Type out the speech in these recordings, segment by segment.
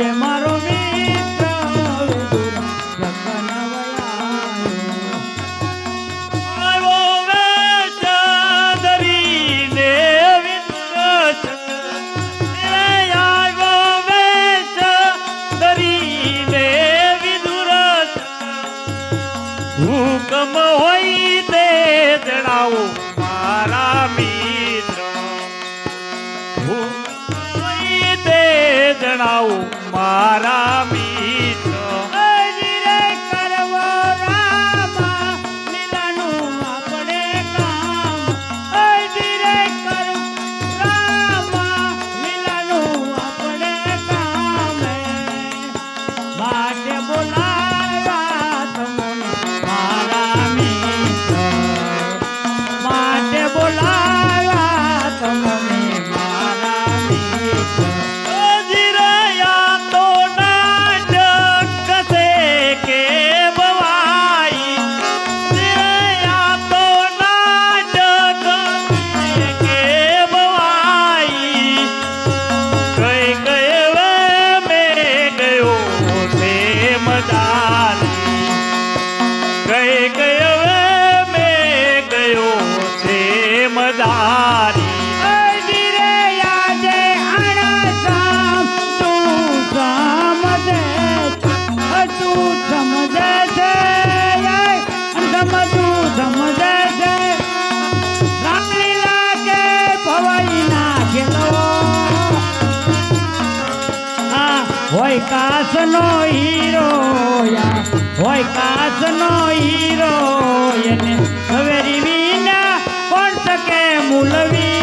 હજે મારો હોય કાસનો હીરો હોય કાસનો હીરો એને ઝવેરી વિના કોણ શકે મૂલવી?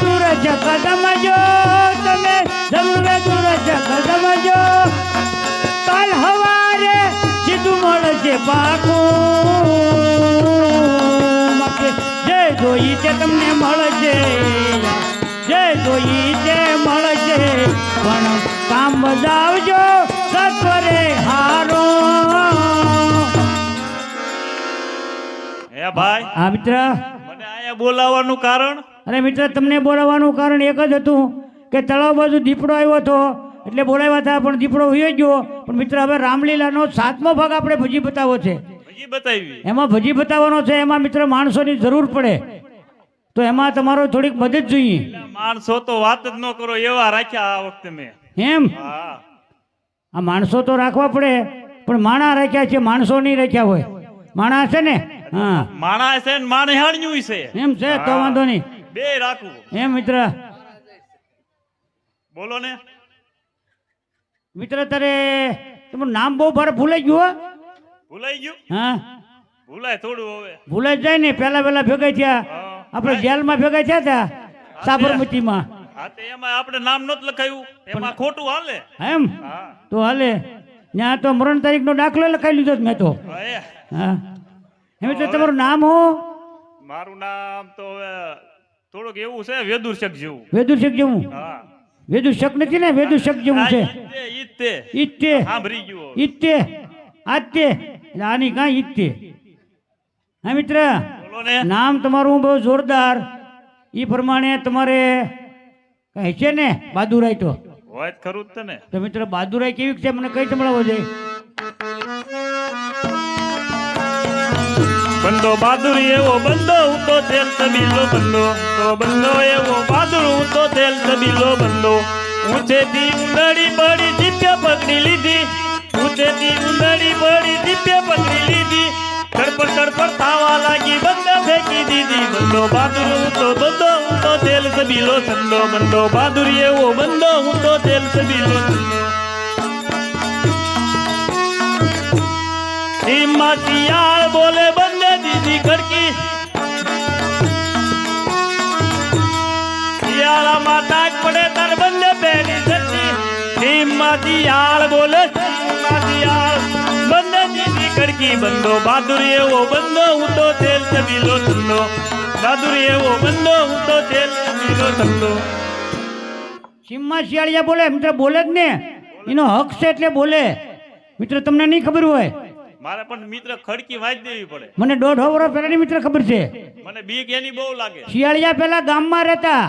દૂર છે કદમ છે કદમ મળશે પાકું. જે જોઈ છે તમને જે તે મળશે પણ કામ બજાવજો સત્વરે હારો. હે ભાઈ? આ મિત્ર. મને આયા બોલાવવાનું કારણ? અરે મિત્ર તમને બોલાવવાનું કારણ એક જ હતું કે તળાવ બાજુ દીપડો આવ્યો હતો. એટલે બોલાવ્યા હતા પણ દીપડો ઉયો ગયો. પણ મિત્ર હવે રામલીલાનો સાતમો ભાગ આપણે ભજી બતાવો છે. બતાવી. એમાં ભજી બતાવવાનો છે એમાં મિત્ર માણસોની જરૂર પડે. તો એમાં તમારો થોડીક મદદ જોઈએ. માણસો તો વાત જ ન કરો એવા રાખ્યા આ વખતે મેં. એમ? આ માણસો તો રાખવા પડે પણ માણા રાખ્યા છે માણસો નહીં રાખ્યા હોય. માણા છે ને? હા. માણા છે ને માણહાણ્યું છે એમ છે તો વાંધો નહીં. બે રાખવું એમ મિત્ર. બોલો ને. મિત્ર તારે તમારું નામ બહુ ભારે ભૂલાઈ ગયું હો? ભૂલાઈ ગયું? હા. ભૂલાય થોડું હવે. ભૂલાઈ જાય ને પહેલા પેલા ભેગા થયા. આપણે જેલમાં ભેગા થયા હતા સાબરમતીમાં. હા તે એમાં આપણે નામ નત લખાયું. એમાં ખોટું હાલે. એમ? તો હાલે. ત્યાં તો મરણ તારીખનો દાખલો લખાઈ લીધો મેં તો. હા, એ. હા એમ તો તમારું નામ હો? મારું નામ તો થોડુંક એવું છે વેદુર્શક જેવું. વેદુશક જેવું? હા. વેદુશક નથી ને? વેદુશક જેવું છે? ઈતે. ઈતે સાંભળી ગયું. ઈતે આતે આની કાંઈ ઈતે હા મિત્ર નામ તમારું બહુ જોરદાર. એ પ્રમાણે તમારે કહે છે ને બાદુરાય તો? હોય ખરું જ ને તો મિત્ર બાદુરાય કેવી છે? મને કઈ સંભળાવો છે બંદો બહાદુર એવો બંદો હું તો તેલ તબીલો બંદો તો બંદો એવો બહાદુર હું તો તેલ તબીલો બંદો ઊંચેથી ઉંદડી પડી દિત્ય પકડી લીધી ઊંચેથી ઉંદડી પડી દિત્ય પકડી લીધી તડપડ તડપડ થાવા લાગી બંદો ફેંકી દીધી બંદો બહાદુર હું તો બંદો હું તો તેલ તબીલો સંદો બંદો બહાદુર એવો બંદો હું તો તેલ તબીલો સંદો હિમ્મત શિયાળ બોલે બંને દીધી ખડકી શિયાળામાં તાજ પડે શિયાળ બોલે આળ બોલે બંને દીદી કડકી બંધો બહાદુર એવો બંધો તો તેલ ચબીલો ઠંડો બહાદુર એવો બંધો તો તેલ ચબીલો ઠંડો સિંહમાં શિયાળિયા બોલે મિત્ર બોલે જ ને. એનો હક છે એટલે બોલે. મિત્ર, તમને નહીં ખબર હોય મારે પણ મિત્ર ખડકી વાંચ દેવી પડે. મને દોઢ વર્ષ પહેલાની મિત્ર ખબર છે. મને બીક એની બહુ લાગે. શિયાળિયા પહેલા ગામમાં રહેતા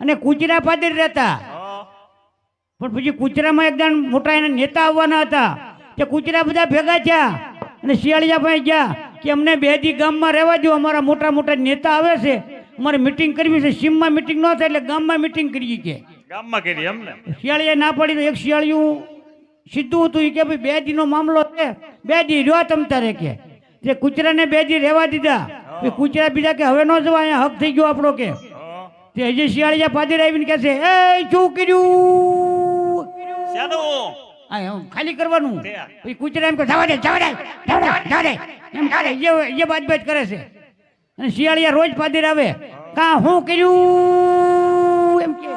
અને કુચરા પાદર રહેતા. પણ પછી કુચરામાં એકદમ મોટા એના નેતા આવવાના હતા. તે કુચરા બધા ભેગા થયા અને શિયાળિયા પાસે ગયા કે અમને બે દી ગામમાં રહેવા દો અમારા મોટા મોટા નેતા આવે છે. અમારે મિટિંગ કરવી છે. સીમમાં મિટિંગ ન થાય એટલે ગામમાં મિટિંગ કરીએ કે. ગામમાં કરી એમને શિયાળીએ ના પડી તો એક શિયાળિયું સીધું હતું એ કે ભાઈ બે દીનો મામલો છે બે દી રહ્યો તમ તારે કે જે કુચરાને બે દી રહેવા દીધા. એ કૂચરા બીજા કે હવે ન જવા અહીંયા હક થઈ ગયો આપણો કે. તે હજી શિયાળિયા પાદર આવીને કહે છે એ શું કર્યું ખાલી કરવાનું. પછી કુચરા એમ કે જવા દે જવા દે જવા દે એમ કરે એ એ બાજ બાજ કરે છે. અને શિયાળિયા રોજ પાદર આવે. કા હું કર્યું? એમ કે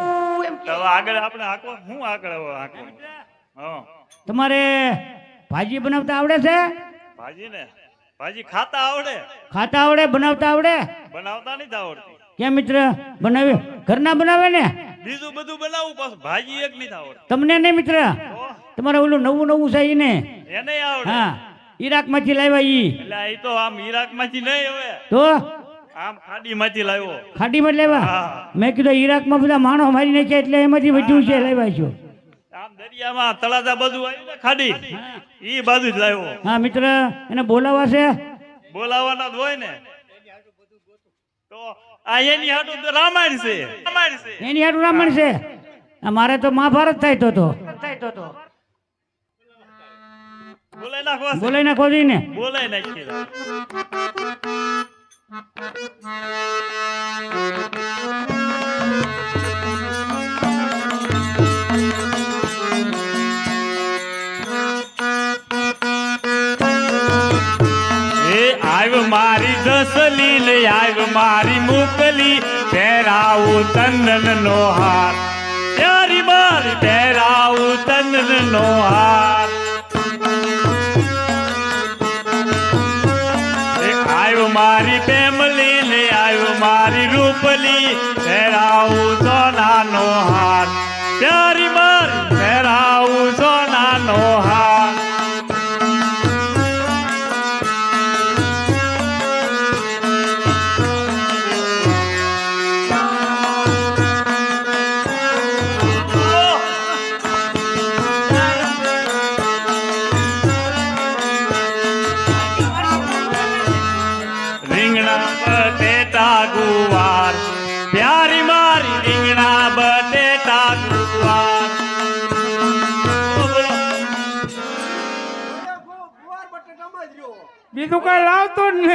આગળ આપણે હાંકવા હું આગળ હાંકવા? હા. તમારે ભાજી બનાવતા આવડે છે? ભાજી ને ભાજી ખાતા આવડે. ખાતા આવડે બનાવતા આવડે? બનાવતા નથી આવડતી. કેમ મિત્ર? બનાવે ઘરના બનાવે ને? બીજું બધું બનાવું પાછું ભાજી એક નથી આવડતી. તમને નહીં મિત્ર? તમારે ઓલું નવું નવું છે ને એને આવડે. હા ઈરાકમાંથી લાવ્યા ઈ. એટલે એ તો આમ ઈરાકમાંથી નહીં હવે. તો? આમ ખાડી માંથી લાવ્યો. ખાડી માંથી લાવ્યા? મેં કીધું ઈરાકમાં બધા માણસો મારી નાખ્યા એટલે એમાંથી વધ્યું છે લાવ્યા છો. દરિયામાં તળાજા બધું આવ્યું ને ખાડી એ બાજુ જ લાવ્યો હા મિત્ર એને બોલાવા છે? બોલાવાના જ હોય ને. તો આ એની હાટું રામાયણ છે રામાયણ છે. એની હાટું રામાયણ છે? મારે તો મહાભારત થાય તો તો થાય તો બોલાઈ નાખવા છે. બોલાઈ નાખો જોઈને બોલાઈ નાખીએ તંદન નો હાર. પ્યારી મારી પહેરાવું તનન નો હાર. આવ્યો મારી ફેમલી ને આવ્યો મારી રૂપલી. પહેરાવું સોનાનો હાર. પ્યારી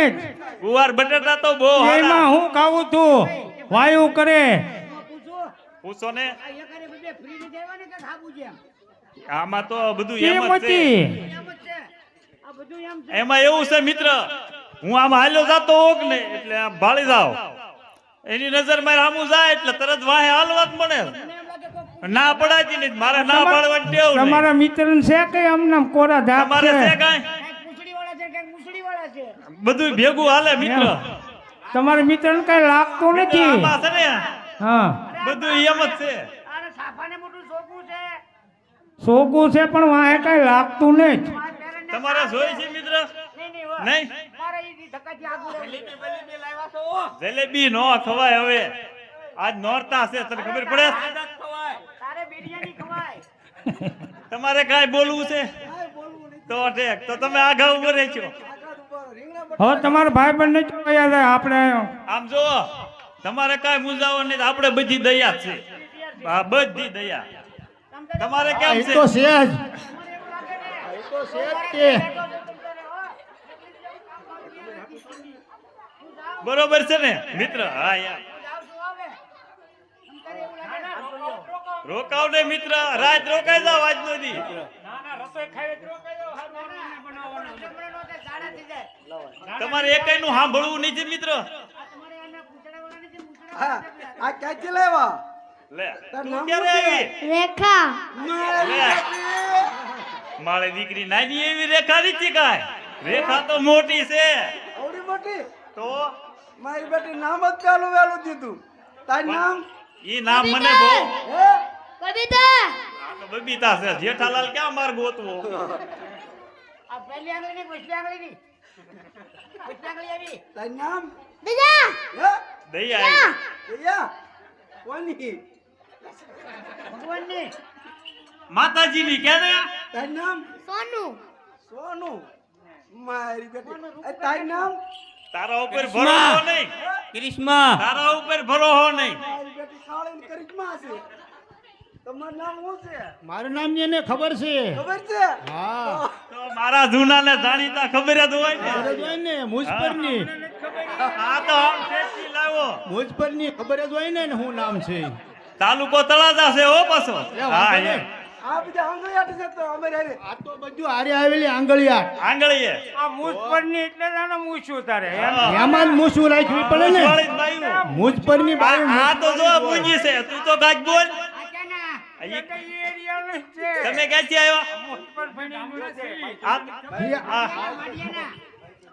લાવતો ગુવાર બટેટા તો બહુ એમાં હું ખાવું છું? વાયુ કરે. પૂછો ને. આમાં તો બધું એમ જ છે. એમાં એવું છે મિત્ર હું આમ હાલ્યો જાતો હોક ને એટલે આમ ભાળી જાવ એની નજર મારે આમું જાય એટલે તરત વાહે હાલવા જ મળે ના પડાતી નહીં? મારે ના પાડવાની ટેવ. તમારા મિત્ર છે કે અમને કોરા ધાક તમારે છે? છે કાંઈ? બધું ભેગું હાલે મિત્ર. તમારા મિત્ર ને કઈ લાગતું નથી? હા. બધું એમ જ છે. સોગું છે. પણ વાહે કઈ લાગતું નહીં તમારે જોઈ છે મિત્ર? નહીં જલેબી નો ખવાય હવે. આજ નોરતા છે તને ખબર પડે? તમારે કઈ બોલવું છે? તો ઠેક તો તમે આગળ ઊભો રહેજો. હવે તમારા ભાઈ બંને જોયા છે આપણે આમ જો તમારે કઈ મૂંઝાવો નહીં આપણે બધી દયા છે. આ બધી દયા. તમારે કેમ છે? તો છે જ. બરોબર છે ને? મિત્ર હા યાર રોકાવ ને મિત્ર રાત રોકાઈ જાવ આજ દી. તમારે એકાઈ નું સાંભળવું નહીં છે મિત્ર? હા આ ક્યાંથી લેવા? લે તું ક્યારે આવી? રેખા. મારી દીકરી નાની એવી રેખા નથી કાંઈ. રેખા તો મોટી છે. મોટી? તો? મારી બેટી નામ જ પેલું વેલું દીધું. તારું નામ? ઈ નામ મને બહુ હે? આ તો બબીતા છે. જેઠાલાલ ક્યાં માર ગોતવો? આ પહેલી આંગળી ની પૂછલી આંગળી ની પૂછલી આંગળી આવી. તારું નામ? દયા હે આવી. દયા? કોની? ભગવાનની. માતાજીની કે ને તારું નામ? સોનુ. સોનું. મારી બેટી. તારું નામ? તારા ઉપર ભરોસો નહીં. ક્રિષ્મા તારા ઉપર ભરોસો નહીં. મારી બેટી કાળી કરિશ્મા છે. તમારું નામ શું છે? મારું નામ એને ખબર છે. ખબર છે? હા. તો મારા જૂનાને જાણીતા ખબર જ હોય ને? ખબર જ હોય ને મુજપરની હા તો આમ શેઠથી લાવ્યો મુજપરની ખબર જ હોય ને ને શું નામ છે? તાલુકો તળાજા છે ઓ પાછો. હા. એમ આ બધા આંગળિયાટ છે તો અમે હારે. આ તો બધું હારે આવેલી આંગળિયા આંગળીએ. આ મુજપરની એટલે મૂછું તારે એમ? મૂછું રાખવી પડે ને. વાળી જ બાયું. આ તો જો પૂંજી છે તું તો ગાજ બોલ તમે ક્યાંથી આવ્યા.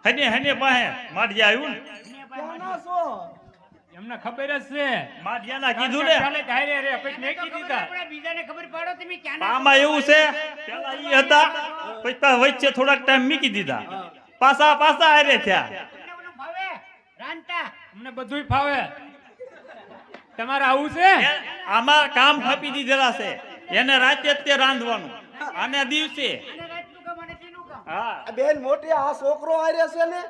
હને હને પાસે માઢિયા આવ્યું ને? એમને ખબર જ છે. માઢિયાના કીધું ને ચાલે ઘાયરે રે પછી તો મેકી ખબર આપણે બીજાને ખબર પાડો તમે ક્યાંના આમાં એવું છે પેલા ઈ હતા પછી વચ્ચે થોડાક ટાઈમ મૂકી દીધા. પાસા પાસા હારે થયા. અમને બધુંય ફાવે. તમારે આવું છે? આમાં કામ આપી દીધેલા છે. એને રાતે જ તે રાંધવાનું. અને દિવસે. હા. બેન મોટી આ છોકરો આર્યો છે ને?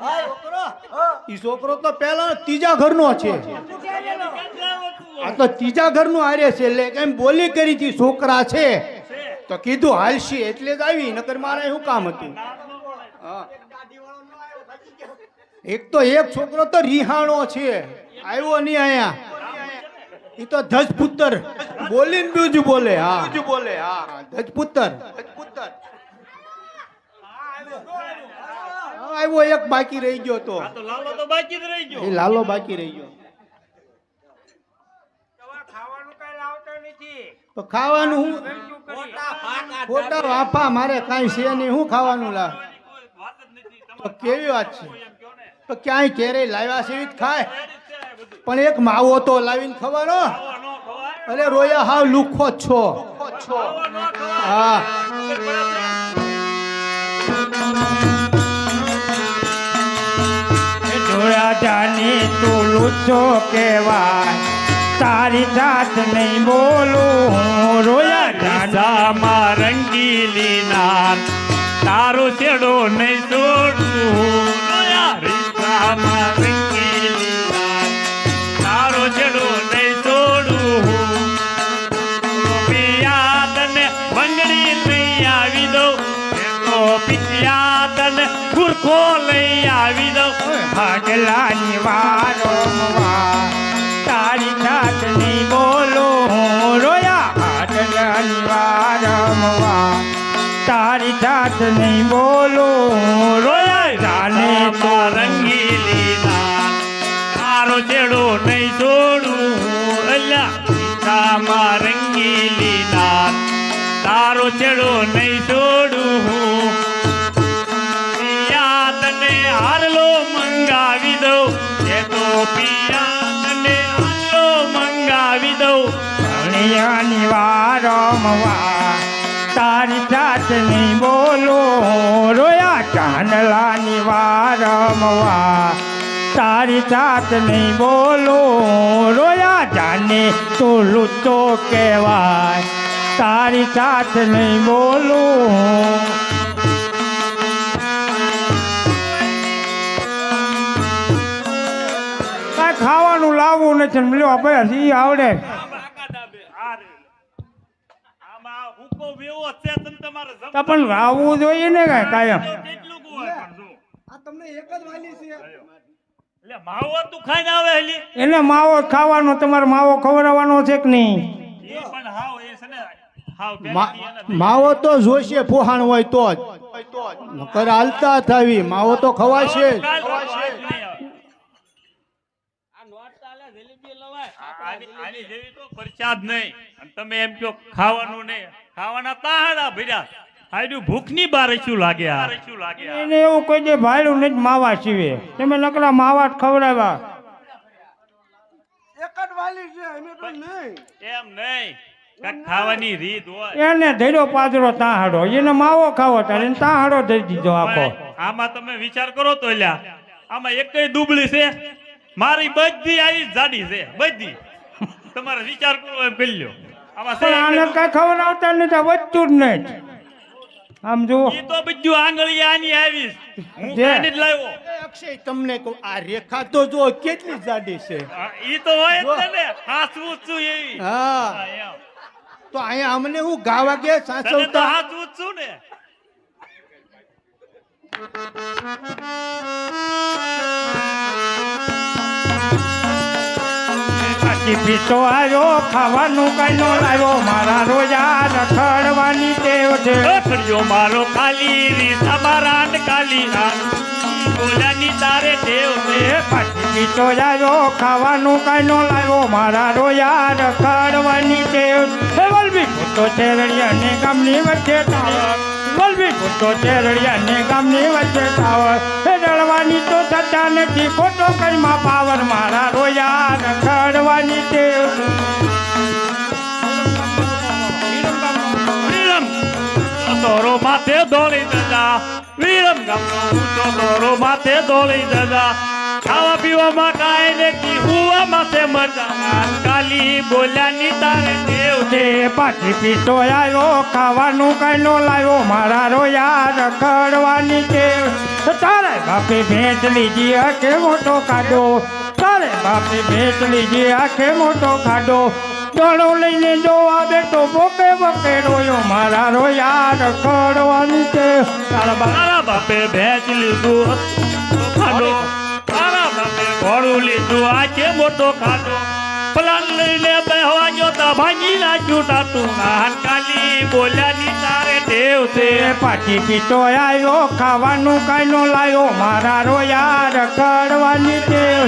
હા છોકરો હા. ઈ છોકરો તો પેલા ત્રીજા ઘરનો છે. આ તો ત્રીજા ઘરનું હારે છે એટલે કેમ બોલી કરી હતી છોકરા છે. તો કીધું હાલશે એટલે જ આવી નકર મારે શું કામ હતું? હા. એક તો એક છોકરો તો રિહાણો છે. આવ્યો નહીં અહીંયા. એ તો ધજપુત્ર બોલીને બીજું બોલે હા. બીજું બોલે હા. ધજપુત્ર હા, આવ્યો એક બાકી રહી ગયો તો. લાલો તો બાકી જ રહી એ લાલો બાકી રહી ગયો. ખાવાનું કઈ લાવતો નથી તો ખાવાનું હું ખોટા વાફા મારે કઈ છે નહીં. હું ખાવાનું લા વાત જ નથી. તો કેવી વાત છે? તો ક્યાંય ક્યારે લાવ્યા છે જ ખાય. પણ એક માવો તો લાવીને ખવાનો. અરે રોયા હાવ લુખો છો. જાની તું લુચો કેવાય તારી જાત નહીં બોલું રોયા જાની રંગીલી નાર તારો છેડો નહીં જોડું રોયા રીસામાં ગુરખો લઈ આવી દઉં. ભાગલાની વારો તારી જાત નહીં બોલું હું રોયા. ભાગલાની વારમવા તારી જાત નહીં બોલું પિયા તને મંગાવી દઉં. ભણિયાની તારી બોલો. રોયા ચાંદલાની વારમવા તારી જાત નહીં બોલો. રોયા જાને તો લુચ્ચો કહેવાય. તારી જાત નહીં બોલો. ખાવાનું લાવવું નથી ને લ્યો આપણે સી આવડે આમાં હુકો વેવો છે તને તમારે જમ- તો પણ લાવવું જોઈએ ને કઈ કાયમ. કેટલું હોય પણ જો. આ તમને એક જ વાલી છે. માવો તું ખાઈને આવે હલી. એને માવો ખાવાનો તમારે માવો ખવડાવવાનો છે કે નહીં? પણ હાવ એ છે ને હાવ મા- પેલાથી એને માવો તો જોશે ફોહાણ હોય તો જ. નકર હાલતા થાવી માવો તો ખવાશે જ કાલ તો આજ નહીં આવે. આની આની જેવી તો પરચાદ નહીં. અને તમે એમ કહો ખાવાનું નહીં. ખાવાના તાહડા ભર્યા. આડ્યું ભૂખની બાર શું લાગે આ શું લાગે આ? એને એવું કોઈ દે ભાડું નથી માવા સીવે. તમે નકરા માવા ખવડાવ્યા. એક જ વાલી છે અમે તો નહીં. એમ નહીં. ખાવાની રીત હોય. એને ધર્યો પાદરો તાહાડો. એને માવો ખાવો તારે તાહાડો ધરી દીધો આખો. આમાં તમે વિચાર કરો તો લ્યા. આમાં એક દુબળી છે. મારી બધી આવી જાડી છે બધી. તમારે વિચાર કરવો એમ કરી લ્યો. પણ આને કઈ ખવડાવતા નથી વધતું જ નહીં. આમ જુઓ. ઈ તો બધું આંગળી આની આવીશ હું કાંઈ નથી લાવ્યો. અક્ષય તમને કહું આ રેખા તો જો કેટલી જાડી છે. ઈ તો હોય જ ને. હાસવું છું એવી. હા. હા, તો અહીંયા અમને હું ગાવા તો સાસવતા? હાસવું છું ને? પાછી પીતો આવ્યો ખાવાનું કઈ નો લાવ્યો. મારા રોજા રખડવાની ટેવ છે. રખડ્યો મારો ખાલી રીત અમારા કાલી બોલાની તારે ટેવ છે. પાછી પીતો આવ્યો ખાવાનું કઈ નો લાવ્યો. મારા રોયા રખડવાની ટેવ છે. વલભી ભૂતો ચેરડિયા ને ગામની વચ્ચે ટાવર ખોટો ભૂતો ચેરડિયા ને ગામની વચ્ચે ટાવર હે રળવાની તો થતા નથી. ખોટો કઈમાં પાવર મારા રોયા રખડવાની ટેવ. દોરો માથે દોડી દજા. વિરમ ગામનો ઊંચો દોરો માથે દોડી દજા. ખાવા પીવામાં કાંઈ ને કી હુવા માથે મજા કાલી બોલ્યાની તારે ટેવ છે તે પાછી પીતો આવ્યો ખાવાનું કઈ નો લાવ્યો મારા રોયા રખડવાની ટેવ તારે બાપે ભેંસ લીધી આખે મોટો કાઢો તારે બાપે ભેંસ લીધી આખે મોટો કાઢો દોડો લઈને જોવા બેઠો બોકે બોકે રોયો મારા રોયા રખડવાની ટેવ તારા બાપ તારા બાપે ભેંસ લીધું તો ખાડો તારા બાપે ઘોડું લીધું આખે મોટો ખાડો પ્લાન લઈને બેહવા ગયો તા ભાંગી નાખ્યું તાતું નાન કાલી બોલ્યાની તારે દેવ છે. પાછી પીતો આવ્યો ખાવાનું કઈ નો લાવ્યો મારા રોયા રખડવાની દેવ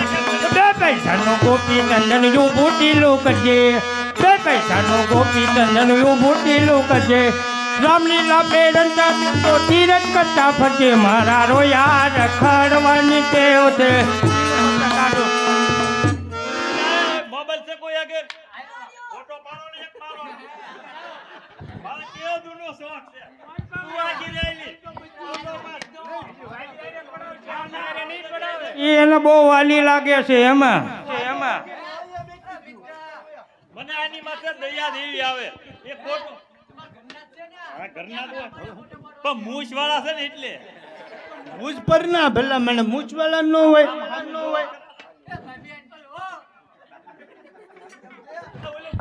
બે પૈસાનો ગોપી નંદન યુ બુટીલું કરજે બે પૈસાનો ગોપી નંદન યુ બુટીલું કરજે રામલીલા પેરંતા તો તીરથ કરતા ફરજે, મારા રોયા રખડવાની ટેવ છે. શોખ છે તું આગી રહેલી ફોટો એને બહુ વાલી લાગે છે એમાં. એમાં મને આની માથે દયા દેવી આવે. એ ફોટો હા, ઘરના પણ મૂછ વાળા છે ને એટલે. મુજ પર ના ભલા મને ન હોય. ન હોય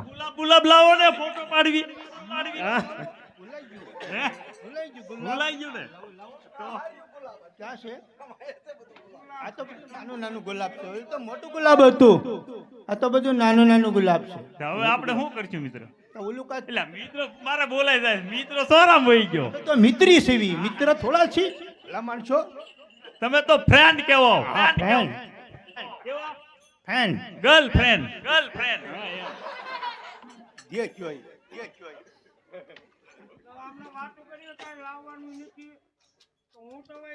ગુલાબ ગુલાબ લાવો ને ફોટો પાડવી. પાડવી. હે? ભૂલાઈ ગયું ને? ક્યાં છે? આ તો નાનું નાનું ગુલાબ છે. એ તો મોટું ગુલાબ હતું. આ તો બધું નાનું નાનું ગુલાબ છે. હવે આપણે શું કરશું મિત્ર? તો ઓલું કાંઈ એટલે મિત્ર મારે બોલાય જાય. મિત્ર સોરામ વહી ગયો. તો મિત્રી સેવી. મિત્ર થોડા છે. ભલા માણસો. તમે તો ફ્રેન્ડ કેવો? Friend friend girl friend girl friend જે કયો એ,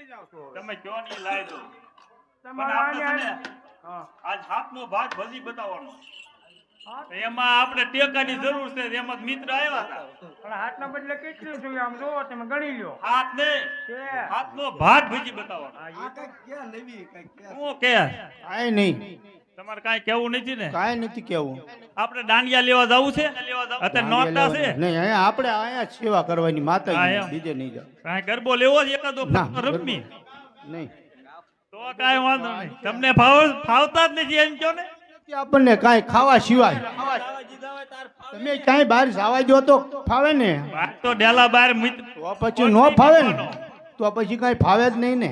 જે કયો એ. તમે કયો ની લાઈ દો પણ આપણે છે આજ હાથનો ભાગ ભજી બતાવવાનો. એમાં આપણે ટેકાની જરૂર છે એમાં મિત્ર આવ્યા હતા. પણ હાથના બદલે કેટલું છું? આમ જોવો તમે ગણી લ્યો. હાથ ને છે હાથનો ભાગ ભજી બતાવવાનો. આ કંઈક નવી કંઈક હું કે? કાંઈ નહીં. તમારે કાંઈ કેવું નથી ને? કાંઈ નથી કેવું આપણે દાંડિયા લેવા જવું છે? અત્યારે નોરતા છે? નહીં અહીંયા આપણે અહીંયા સેવા કરવાની માતા બીજે નહીં જાવ કાંઈ ગરબો લેવો છે એકાદો? રમવી? નહીં. તો કાંઈ વાંધો નહીં. તમને ભાવ ફાવતા જ નથી એમ કહો ને? આપણને કાંઈ ખાવા સિવાય. તમે કાંઈ બહાર જવા જો તો ફાવે ને. તો ડેલા બાર તો પછી નો ફાવે ને. તો પછી કાંઈ ફાવે જ નહીં ને.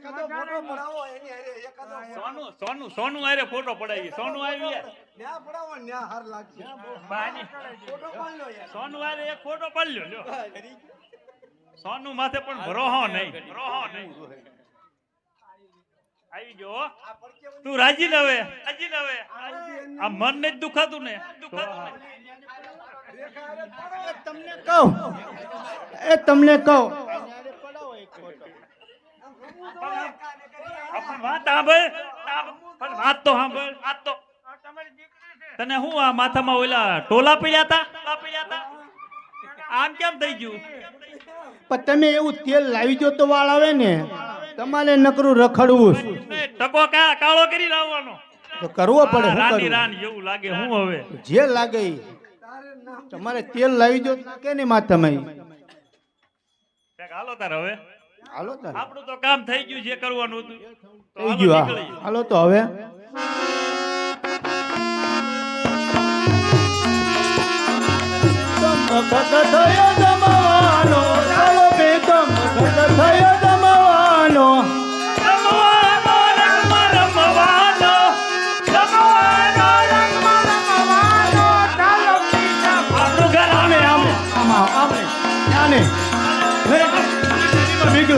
એકાદો ફોટો પડાવો એની હારે એકાદો સોનું સોનું સોનું હારે ફોટો પડાવી સોનું આવી યાર. ન્યા પડાવો ન્યા હાર લાગશે. બાની. ફોટો પાડ લો યાર. સોનું હારે એક ફોટો પાડી લ્યો લ્યો. સોનું માથે પણ ભરોહો નહીં ભરોહો નહીં. આવી ગયો હો. તું રાજી ન હવે રાજી ન હવે. આ મન ને જ દુખાતું ને. દુખાતું. ને. તમને કહું. એ તમને કહું. આપણી વાત સાંભળ. સાંભળ. પણ વાત તો સાંભળ વાત તો. તને હું આ માથામાં ઓલા ટોલા પીડ્યા તા? ટોલા પડ્યા તા આમ કેમ થઈ ગયું? પણ તમે એવું તેલ લાવી દો તો વાળ આવે ને તમારે નકરું રખડવું ટકો કા કાળો કરી લાવવાનો. તો કરવો પડે રાની રાન જેવું લાગે હું હવે. જે લાગે તમારે તેલ લાવી દો કે નહીં માથામાં હાલો તાર હવે. હાલો તો આપણું તો કામ થઈ ગયું જે કરવાનું હતું. થઈ ગયું હાલો તો હવે. મગધ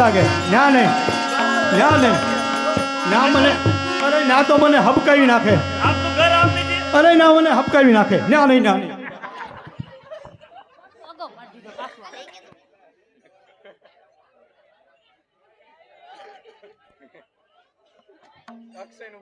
લાગે. ના નહીં. ના મને અરે ના તો મને હબકાવી નાખે. અરે ના મને હબકાવી નાખે. ના નહીં ના નહીં.